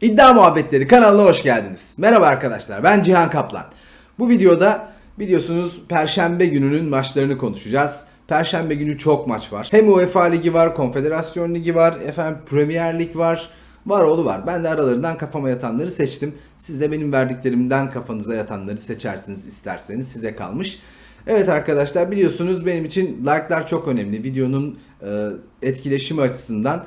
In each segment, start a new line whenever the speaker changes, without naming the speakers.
İddia Muhabbetleri kanalına hoş geldiniz. Merhaba arkadaşlar ben Cihan Kaplan. Bu videoda biliyorsunuz Perşembe gününün maçlarını konuşacağız. Perşembe günü çok maç var. Hem UEFA Ligi var, Konfederasyon Ligi var, efendim Premier Lig var. Var oğlu var. Ben de aralarından kafama yatanları seçtim. Siz de benim verdiklerimden kafanıza yatanları seçersiniz isterseniz size kalmış. Evet arkadaşlar biliyorsunuz benim için like'lar çok önemli. Videonun e, etkileşimi açısından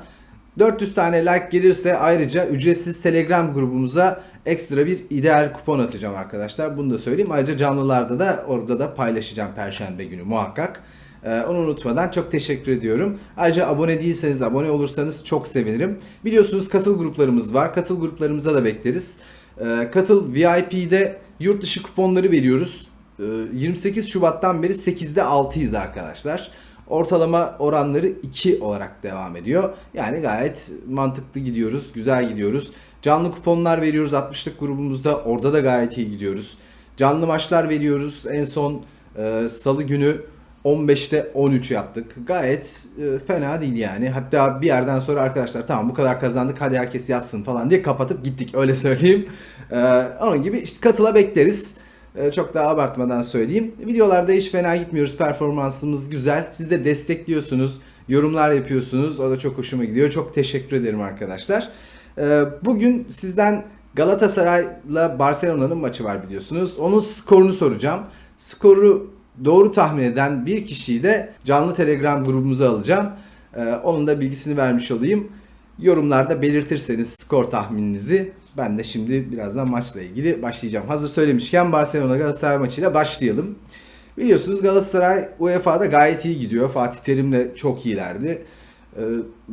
400 tane like gelirse ayrıca ücretsiz Telegram grubumuza ekstra bir ideal kupon atacağım arkadaşlar. Bunu da söyleyeyim. Ayrıca canlılarda da orada da paylaşacağım Perşembe günü muhakkak. Ee, onu unutmadan çok teşekkür ediyorum. Ayrıca abone değilseniz, abone olursanız çok sevinirim. Biliyorsunuz katıl gruplarımız var. Katıl gruplarımıza da bekleriz. Ee, katıl VIP'de yurt dışı kuponları veriyoruz. Ee, 28 Şubat'tan beri 8'de 6'yız arkadaşlar. Ortalama oranları 2 olarak devam ediyor. Yani gayet mantıklı gidiyoruz, güzel gidiyoruz. Canlı kuponlar veriyoruz 60'lık grubumuzda. Orada da gayet iyi gidiyoruz. Canlı maçlar veriyoruz. En son e, salı günü 15'te 13 yaptık. Gayet e, fena değil yani. Hatta bir yerden sonra arkadaşlar tamam bu kadar kazandık hadi herkes yatsın falan diye kapatıp gittik öyle söyleyeyim. E, onun gibi işte katıla bekleriz. E, çok daha abartmadan söyleyeyim. Videolarda hiç fena gitmiyoruz. Performansımız güzel. Siz de destekliyorsunuz. Yorumlar yapıyorsunuz. O da çok hoşuma gidiyor. Çok teşekkür ederim arkadaşlar. E, bugün sizden Galatasaray'la Barcelona'nın maçı var biliyorsunuz. Onun skorunu soracağım. Skoru doğru tahmin eden bir kişiyi de canlı Telegram grubumuza alacağım. E, onun da bilgisini vermiş olayım. Yorumlarda belirtirseniz skor tahmininizi ben de şimdi birazdan maçla ilgili başlayacağım. Hazır söylemişken Barcelona Galatasaray maçıyla başlayalım. Biliyorsunuz Galatasaray UEFA'da gayet iyi gidiyor. Fatih Terim'le çok iyilerdi. Ee,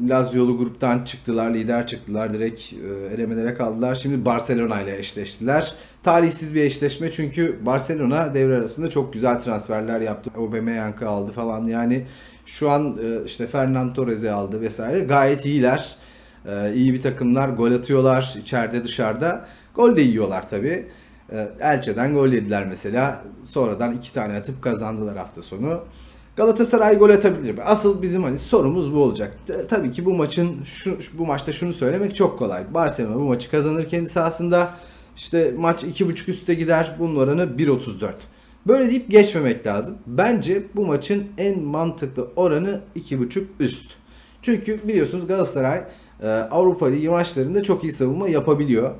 Lazio'lu gruptan çıktılar, lider çıktılar. Direkt e, elemelere kaldılar. Şimdi Barcelona ile eşleştiler. Talihsiz bir eşleşme çünkü Barcelona devre arasında çok güzel transferler yaptı. Aubameyang'ı aldı falan. Yani şu an e, işte Fernand Torres'i aldı vesaire. Gayet iyiler. Ee, iyi bir takımlar. Gol atıyorlar içeride dışarıda. Gol de yiyorlar tabii. Ee, Elche'den gol yediler mesela. Sonradan iki tane atıp kazandılar hafta sonu. Galatasaray gol atabilir mi? Asıl bizim hani sorumuz bu olacak. Tabii ki bu maçın şu- bu maçta şunu söylemek çok kolay. Barcelona bu maçı kazanır kendi sahasında. İşte maç 2.5 üste gider. Bunun oranı 1.34. Böyle deyip geçmemek lazım. Bence bu maçın en mantıklı oranı 2.5 üst. Çünkü biliyorsunuz Galatasaray e, Avrupa Ligi maçlarında çok iyi savunma yapabiliyor.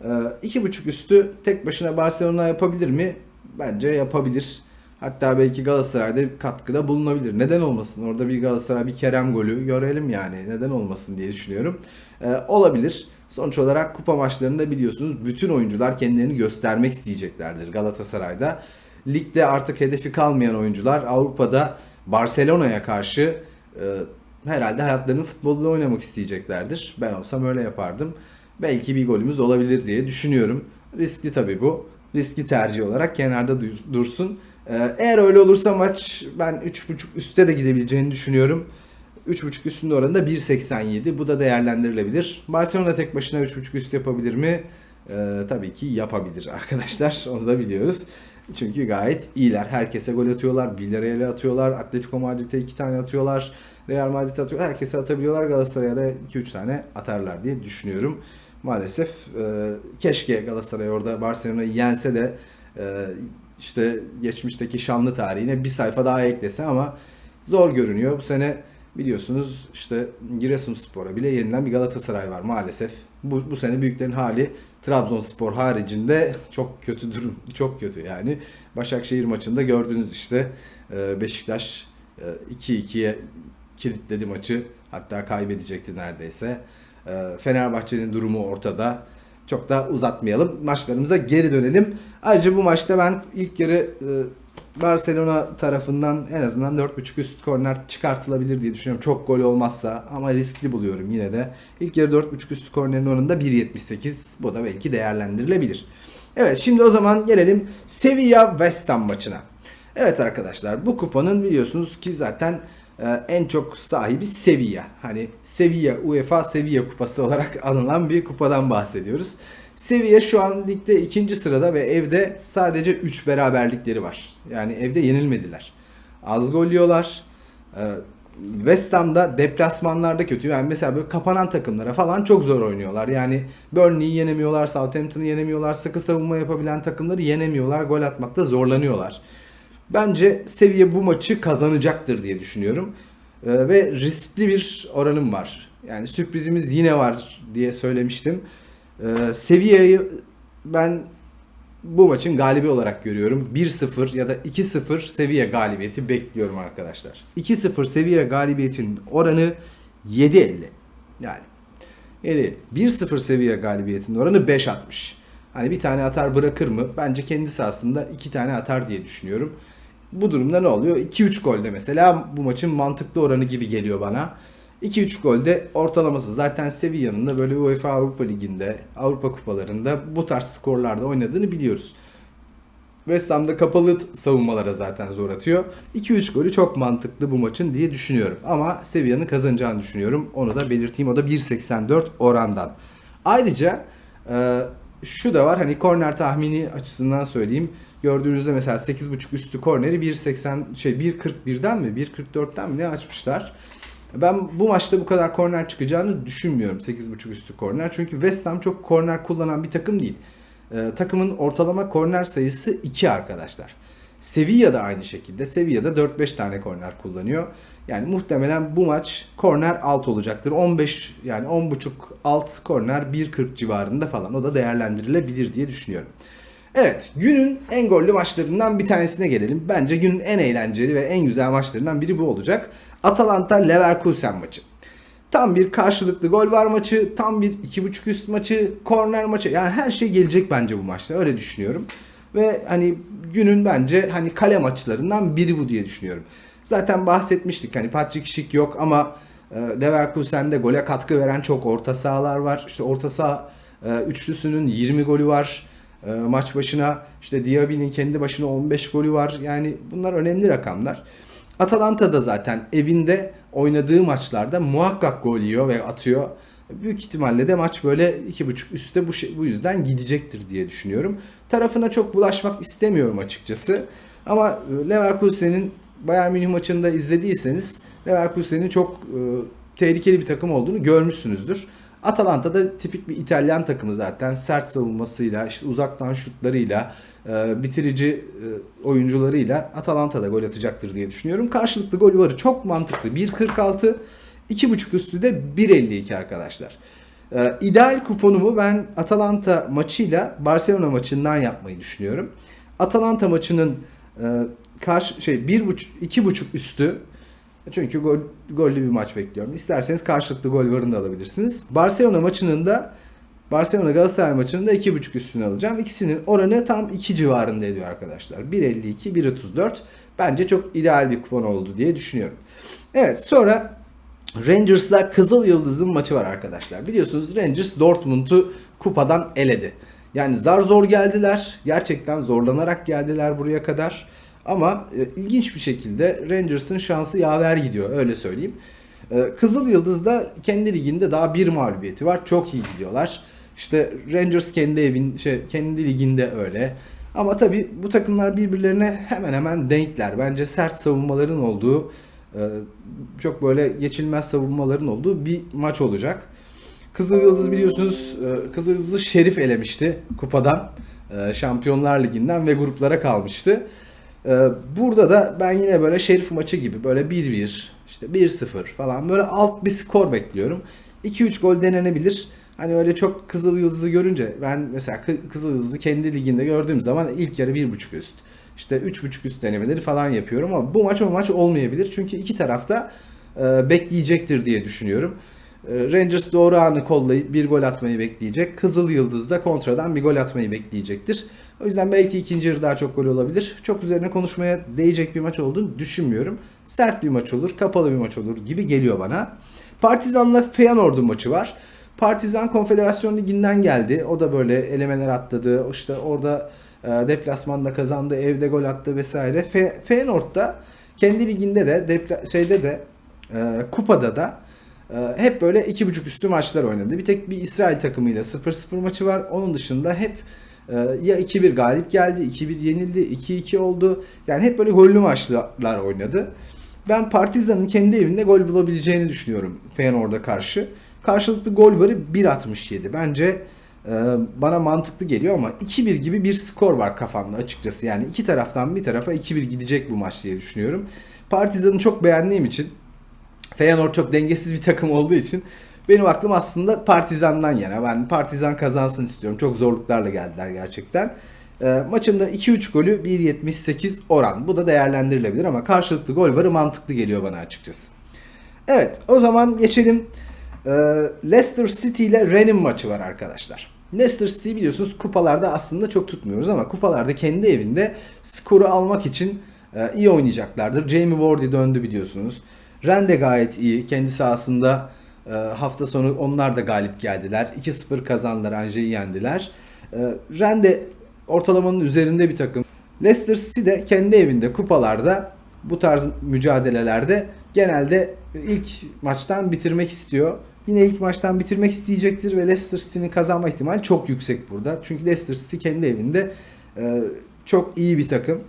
E, 2.5 üstü tek başına Barcelona yapabilir mi? Bence yapabilir. Hatta belki Galatasaray'da katkıda bulunabilir. Neden olmasın? Orada bir Galatasaray bir Kerem golü görelim yani. Neden olmasın diye düşünüyorum. Ee, olabilir. Sonuç olarak kupa maçlarında biliyorsunuz bütün oyuncular kendilerini göstermek isteyeceklerdir Galatasaray'da. Ligde artık hedefi kalmayan oyuncular Avrupa'da Barcelona'ya karşı e, herhalde hayatlarının futbolunu oynamak isteyeceklerdir. Ben olsam öyle yapardım. Belki bir golümüz olabilir diye düşünüyorum. Riskli tabii bu. Riskli tercih olarak kenarda dur- dursun. Ee, Eğer öyle olursa maç ben 3.5 üstte de gidebileceğini düşünüyorum. 3.5 üstünde oranı da 1.87. Bu da değerlendirilebilir. Barcelona tek başına 3.5 üst yapabilir mi? Ee, tabii ki yapabilir arkadaşlar. Onu da biliyoruz. Çünkü gayet iyiler. Herkese gol atıyorlar. Villarreal'e atıyorlar. Atletico Madrid'e 2 tane atıyorlar. Real Madrid'e atıyorlar. Herkese atabiliyorlar. Galatasaray'a da 2-3 tane atarlar diye düşünüyorum. Maalesef e, keşke Galatasaray orada Barcelona'yı yense de e, işte geçmişteki şanlı tarihine bir sayfa daha eklese ama zor görünüyor. Bu sene biliyorsunuz işte Giresunspor'a bile yenilen bir Galatasaray var maalesef. Bu, bu sene büyüklerin hali Trabzonspor haricinde çok kötü durum. Çok kötü yani. Başakşehir maçında gördünüz işte e, Beşiktaş e, 2-2'ye kilitledi maçı. Hatta kaybedecekti neredeyse. E, Fenerbahçe'nin durumu ortada. Çok da uzatmayalım. Maçlarımıza geri dönelim. Ayrıca bu maçta ben ilk yarı e, Barcelona tarafından en azından 4.5 üst korner çıkartılabilir diye düşünüyorum. Çok gol olmazsa ama riskli buluyorum yine de. İlk yarı 4.5 üst kornerin oranında 1.78. Bu da belki değerlendirilebilir. Evet şimdi o zaman gelelim Sevilla West Ham maçına. Evet arkadaşlar bu kupanın biliyorsunuz ki zaten e, en çok sahibi Sevilla. Hani Sevilla UEFA Sevilla kupası olarak anılan bir kupadan bahsediyoruz. Sevilla şu an ligde ikinci sırada ve evde sadece 3 beraberlikleri var. Yani evde yenilmediler. Az gol yiyorlar. E, West Ham'da deplasmanlarda kötü. Yani mesela böyle kapanan takımlara falan çok zor oynuyorlar. Yani Burnley'i yenemiyorlar, Southampton'ı yenemiyorlar, sıkı savunma yapabilen takımları yenemiyorlar, gol atmakta zorlanıyorlar. Bence seviye bu maçı kazanacaktır diye düşünüyorum. Ee, ve riskli bir oranım var. Yani sürprizimiz yine var diye söylemiştim. Ee, seviyeyi ben bu maçın galibi olarak görüyorum. 1-0 ya da 2-0 seviye galibiyeti bekliyorum arkadaşlar. 2-0 seviye galibiyetinin oranı 7.50. Yani 7. 1-0 seviye galibiyetinin oranı 5.60. Hani bir tane atar bırakır mı? Bence kendisi aslında iki tane atar diye düşünüyorum. Bu durumda ne oluyor? 2-3 golde mesela bu maçın mantıklı oranı gibi geliyor bana. 2-3 golde ortalaması zaten Sevilla'nın da böyle UEFA Avrupa Ligi'nde, Avrupa Kupalarında bu tarz skorlarda oynadığını biliyoruz. West Ham'da kapalı savunmalara zaten zor atıyor. 2-3 golü çok mantıklı bu maçın diye düşünüyorum. Ama Sevilla'nın kazanacağını düşünüyorum. Onu da belirteyim. O da 1.84 orandan. Ayrıca e, şu da var hani korner tahmini açısından söyleyeyim. Gördüğünüzde mesela 8.5 üstü korneri 1.80 şey 1.41'den mi 1.44'ten mi ne açmışlar. Ben bu maçta bu kadar korner çıkacağını düşünmüyorum 8.5 üstü korner. Çünkü West Ham çok korner kullanan bir takım değil. Ee, takımın ortalama korner sayısı 2 arkadaşlar. Sevilla da aynı şekilde. Sevilla da 4-5 tane korner kullanıyor. Yani muhtemelen bu maç korner alt olacaktır. 15 yani 10.5 alt korner 1.40 civarında falan. O da değerlendirilebilir diye düşünüyorum. Evet günün en gollü maçlarından bir tanesine gelelim. Bence günün en eğlenceli ve en güzel maçlarından biri bu olacak. Atalanta Leverkusen maçı. Tam bir karşılıklı gol var maçı, tam bir iki buçuk üst maçı, korner maçı. Yani her şey gelecek bence bu maçta öyle düşünüyorum. Ve hani günün bence hani kale maçlarından biri bu diye düşünüyorum. Zaten bahsetmiştik hani Patrick Schick yok ama e, Leverkusen'de gole katkı veren çok orta sahalar var. İşte orta saha e, üçlüsünün 20 golü var e, maç başına. İşte Diaby'nin kendi başına 15 golü var. Yani bunlar önemli rakamlar. Atalanta da zaten evinde oynadığı maçlarda muhakkak gol yiyor ve atıyor. Büyük ihtimalle de maç böyle 2.5 üstte bu, şey, bu yüzden gidecektir diye düşünüyorum. Tarafına çok bulaşmak istemiyorum açıkçası. Ama e, Leverkusen'in Bayern Münih maçında izlediyseniz Leverkusen'in çok e, tehlikeli bir takım olduğunu görmüşsünüzdür. Atalanta da tipik bir İtalyan takımı zaten. Sert savunmasıyla, işte uzaktan şutlarıyla, e, bitirici e, oyuncularıyla Atalanta da gol atacaktır diye düşünüyorum. Karşılıklı gol varı çok mantıklı. 1.46, 2.5 üstü de 1.52 arkadaşlar. E, ideal kuponumu ben Atalanta maçıyla Barcelona maçından yapmayı düşünüyorum. Atalanta maçının karşı şey 1.5 2.5 üstü çünkü gol, gollü bir maç bekliyorum. İsterseniz karşılıklı gol varını da alabilirsiniz. Barcelona maçının da Barcelona Galatasaray maçının da 2.5 üstüne alacağım. İkisinin oranı tam 2 civarında ediyor arkadaşlar. 1.52, 1.34. Bence çok ideal bir kupon oldu diye düşünüyorum. Evet sonra Rangers'la Kızıl Yıldız'ın maçı var arkadaşlar. Biliyorsunuz Rangers Dortmund'u kupadan eledi. Yani zar zor geldiler. Gerçekten zorlanarak geldiler buraya kadar. Ama e, ilginç bir şekilde Rangers'ın şansı yaver gidiyor öyle söyleyeyim. E, Kızıl Yıldız'da kendi liginde daha bir mağlubiyeti var. Çok iyi gidiyorlar. İşte Rangers kendi evin şey kendi liginde öyle. Ama tabii bu takımlar birbirlerine hemen hemen denkler. Bence sert savunmaların olduğu, e, çok böyle geçilmez savunmaların olduğu bir maç olacak. Kızıl Yıldız biliyorsunuz e, Kızıl Yıldız'ı Şerif elemişti kupadan, e, Şampiyonlar Ligi'nden ve gruplara kalmıştı. E, Burada da ben yine böyle Şerif maçı gibi böyle 1-1, işte 1-0 falan böyle alt bir skor bekliyorum. 2-3 gol denenebilir. Hani öyle çok Kızıl Yıldız'ı görünce ben mesela Kı- Kızıl Yıldız'ı kendi liginde gördüğüm zaman ilk yarı 1.5 üst. İşte 3.5 üst denemeleri falan yapıyorum ama bu maç o maç olmayabilir. Çünkü iki tarafta e, bekleyecektir diye düşünüyorum. E, Rangers doğru anı kollayıp bir gol atmayı bekleyecek. Kızıl Yıldız da kontradan bir gol atmayı bekleyecektir. O yüzden belki ikinci yarı daha çok gol olabilir. Çok üzerine konuşmaya değecek bir maç olduğunu düşünmüyorum. Sert bir maç olur, kapalı bir maç olur gibi geliyor bana. Partizan'la Feyenoord'un maçı var. Partizan Konfederasyon Ligi'nden geldi. O da böyle elemeler atladı. İşte orada e, deplasmanda kazandı, evde gol attı vesaire. Fe, Feyenoord da kendi liginde de şeyde de e, kupada da hep böyle iki buçuk üstü maçlar oynadı. Bir tek bir İsrail takımıyla 0-0 maçı var. Onun dışında hep e, ya 2-1 galip geldi, 2-1 yenildi, 2-2 oldu. Yani hep böyle gollü maçlar oynadı. Ben Partizan'ın kendi evinde gol bulabileceğini düşünüyorum Feyenoord'a karşı. Karşılıklı gol varı 1.67. Bence e, bana mantıklı geliyor ama 2-1 gibi bir skor var kafamda açıkçası. Yani iki taraftan bir tarafa 2-1 gidecek bu maç diye düşünüyorum. Partizan'ı çok beğendiğim için Feyenoord çok dengesiz bir takım olduğu için benim aklım aslında Partizan'dan yana. Ben Partizan kazansın istiyorum. Çok zorluklarla geldiler gerçekten. E, maçında 2-3 golü 1.78 oran. Bu da değerlendirilebilir ama karşılıklı gol varı mantıklı geliyor bana açıkçası. Evet o zaman geçelim. E, Leicester City ile Rennes maçı var arkadaşlar. Leicester City biliyorsunuz kupalarda aslında çok tutmuyoruz ama kupalarda kendi evinde skoru almak için e, iyi oynayacaklardır. Jamie Vardy döndü biliyorsunuz. Ren de gayet iyi. Kendi sahasında e, hafta sonu onlar da galip geldiler. 2-0 kazandılar. Ange'yi yendiler. E, Ren de ortalamanın üzerinde bir takım. Leicester City de kendi evinde kupalarda bu tarz mücadelelerde genelde ilk maçtan bitirmek istiyor. Yine ilk maçtan bitirmek isteyecektir ve Leicester City'nin kazanma ihtimali çok yüksek burada. Çünkü Leicester City kendi evinde e, çok iyi bir takım.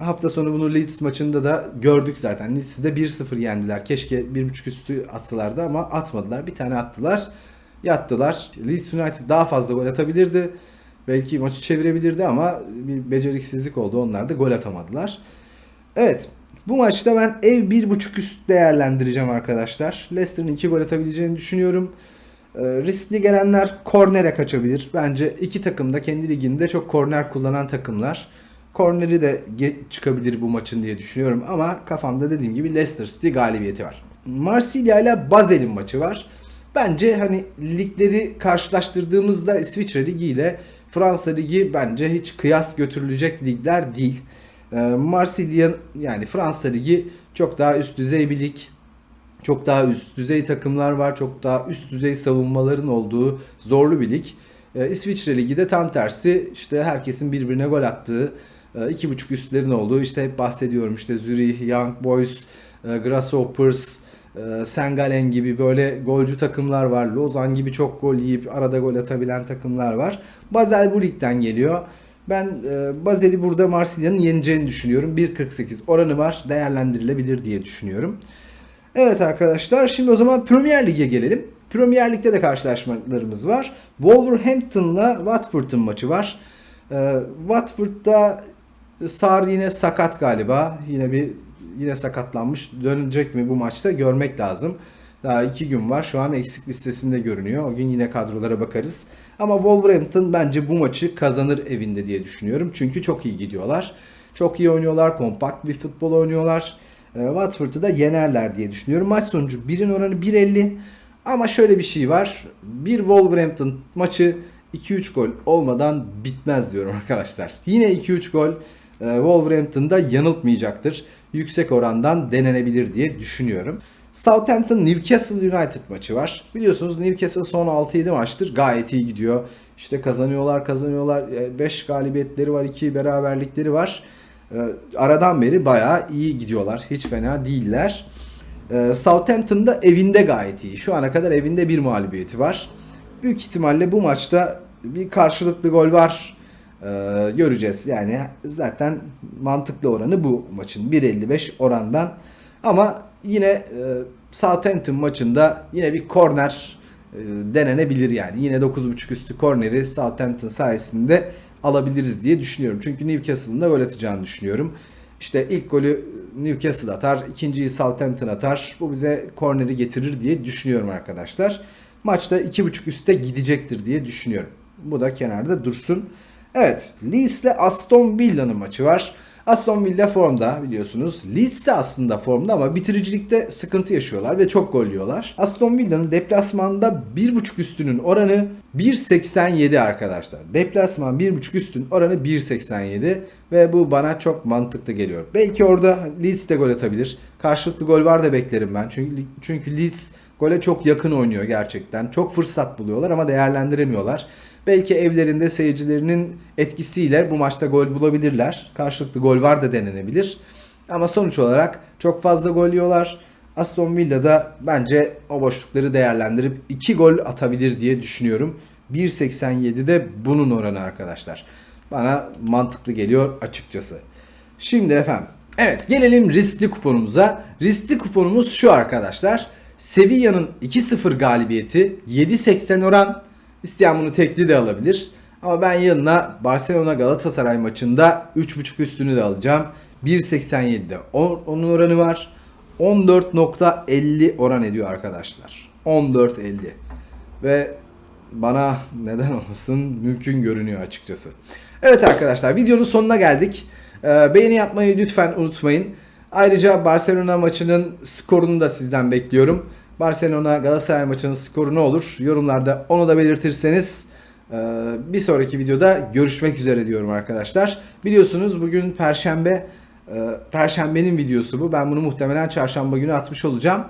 Hafta sonu bunu Leeds maçında da gördük zaten. Leeds'i de 1-0 yendiler. Keşke 1.5 üstü atsalardı ama atmadılar. Bir tane attılar. Yattılar. Leeds United daha fazla gol atabilirdi. Belki maçı çevirebilirdi ama bir beceriksizlik oldu. Onlar da gol atamadılar. Evet. Bu maçta ben ev 1.5 üst değerlendireceğim arkadaşlar. Leicester'ın 2 gol atabileceğini düşünüyorum. Ee, riskli gelenler kornere kaçabilir. Bence iki takım da kendi liginde çok korner kullanan takımlar. Korneri de çıkabilir bu maçın diye düşünüyorum ama kafamda dediğim gibi Leicester City galibiyeti var. Marsilya ile Basel'in maçı var. Bence hani ligleri karşılaştırdığımızda İsviçre Ligi ile Fransa Ligi bence hiç kıyas götürülecek ligler değil. Ee, Marsilya yani Fransa Ligi çok daha üst düzey bir lig. Çok daha üst düzey takımlar var. Çok daha üst düzey savunmaların olduğu zorlu bir lig. Ee, İsviçre Ligi de tam tersi. İşte herkesin birbirine gol attığı, iki buçuk üstlerin olduğu işte hep bahsediyorum işte Zürih, Young Boys, e, Grasshoppers, e, Sengalen gibi böyle golcü takımlar var. Lozan gibi çok gol yiyip arada gol atabilen takımlar var. Basel bu ligden geliyor. Ben e, Basel'i burada Marsilya'nın yeneceğini düşünüyorum. 1.48 oranı var. Değerlendirilebilir diye düşünüyorum. Evet arkadaşlar şimdi o zaman Premier Lig'e gelelim. Premier Lig'de de karşılaşmalarımız var. Wolverhampton'la Watford'un maçı var. Ee, Watford'da Sar yine sakat galiba. Yine bir yine sakatlanmış. Dönecek mi bu maçta görmek lazım. Daha iki gün var. Şu an eksik listesinde görünüyor. O gün yine kadrolara bakarız. Ama Wolverhampton bence bu maçı kazanır evinde diye düşünüyorum. Çünkü çok iyi gidiyorlar. Çok iyi oynuyorlar. Kompakt bir futbol oynuyorlar. E, Watford'u da yenerler diye düşünüyorum. Maç sonucu 1'in oranı 1.50. Ama şöyle bir şey var. Bir Wolverhampton maçı 2-3 gol olmadan bitmez diyorum arkadaşlar. Yine 2-3 gol Wolverhampton'da yanıltmayacaktır. Yüksek orandan denenebilir diye düşünüyorum. Southampton Newcastle United maçı var. Biliyorsunuz Newcastle son 6-7 maçtır gayet iyi gidiyor. İşte kazanıyorlar kazanıyorlar. 5 galibiyetleri var 2 beraberlikleri var. E, aradan beri bayağı iyi gidiyorlar. Hiç fena değiller. E, Southampton da evinde gayet iyi. Şu ana kadar evinde bir mağlubiyeti var. Büyük ihtimalle bu maçta bir karşılıklı gol var. E, göreceğiz. Yani zaten mantıklı oranı bu maçın. 1.55 orandan. Ama yine e, Southampton maçında yine bir korner e, denenebilir yani. Yine 9.5 üstü korneri Southampton sayesinde alabiliriz diye düşünüyorum. Çünkü Newcastle'ın da gol atacağını düşünüyorum. İşte ilk golü Newcastle atar, ikinciyi Southampton atar. Bu bize korneri getirir diye düşünüyorum arkadaşlar. Maçta 2.5 üste gidecektir diye düşünüyorum. Bu da kenarda dursun. Evet, Leeds ile Aston Villa'nın maçı var. Aston Villa formda biliyorsunuz. Leeds de aslında formda ama bitiricilikte sıkıntı yaşıyorlar ve çok gol yiyorlar. Aston Villa'nın deplasmanda 1.5 üstünün oranı 1.87 arkadaşlar. Deplasman 1.5 üstün oranı 1.87 ve bu bana çok mantıklı geliyor. Belki orada Leeds de gol atabilir. Karşılıklı gol var da beklerim ben. Çünkü çünkü Leeds gole çok yakın oynuyor gerçekten. Çok fırsat buluyorlar ama değerlendiremiyorlar. Belki evlerinde seyircilerinin etkisiyle bu maçta gol bulabilirler. Karşılıklı gol var da denenebilir. Ama sonuç olarak çok fazla gol yiyorlar. Aston Villa da bence o boşlukları değerlendirip 2 gol atabilir diye düşünüyorum. 1.87'de bunun oranı arkadaşlar. Bana mantıklı geliyor açıkçası. Şimdi efendim Evet gelelim riskli kuponumuza. Riskli kuponumuz şu arkadaşlar. Sevilla'nın 2-0 galibiyeti 7.80 oran. İsteyen bunu tekli de alabilir. Ama ben yanına Barcelona Galatasaray maçında 3.5 üstünü de alacağım. 1.87'de o- onun oranı var. 14.50 oran ediyor arkadaşlar. 14.50. Ve bana neden olmasın mümkün görünüyor açıkçası. Evet arkadaşlar videonun sonuna geldik. Ee, beğeni yapmayı lütfen unutmayın. Ayrıca Barcelona maçının skorunu da sizden bekliyorum. Barcelona Galatasaray maçının skoru ne olur? Yorumlarda onu da belirtirseniz e, bir sonraki videoda görüşmek üzere diyorum arkadaşlar. Biliyorsunuz bugün Perşembe e, Perşembenin videosu bu. Ben bunu muhtemelen çarşamba günü atmış olacağım.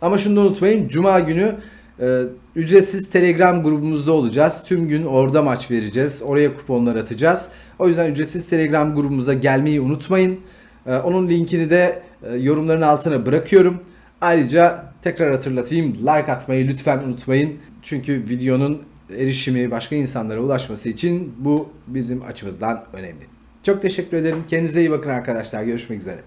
Ama şunu da unutmayın. Cuma günü e, ücretsiz Telegram grubumuzda olacağız. Tüm gün orada maç vereceğiz. Oraya kuponlar atacağız. O yüzden ücretsiz Telegram grubumuza gelmeyi unutmayın. Onun linkini de yorumların altına bırakıyorum. Ayrıca tekrar hatırlatayım. Like atmayı lütfen unutmayın. Çünkü videonun erişimi başka insanlara ulaşması için bu bizim açımızdan önemli. Çok teşekkür ederim. Kendinize iyi bakın arkadaşlar. Görüşmek üzere.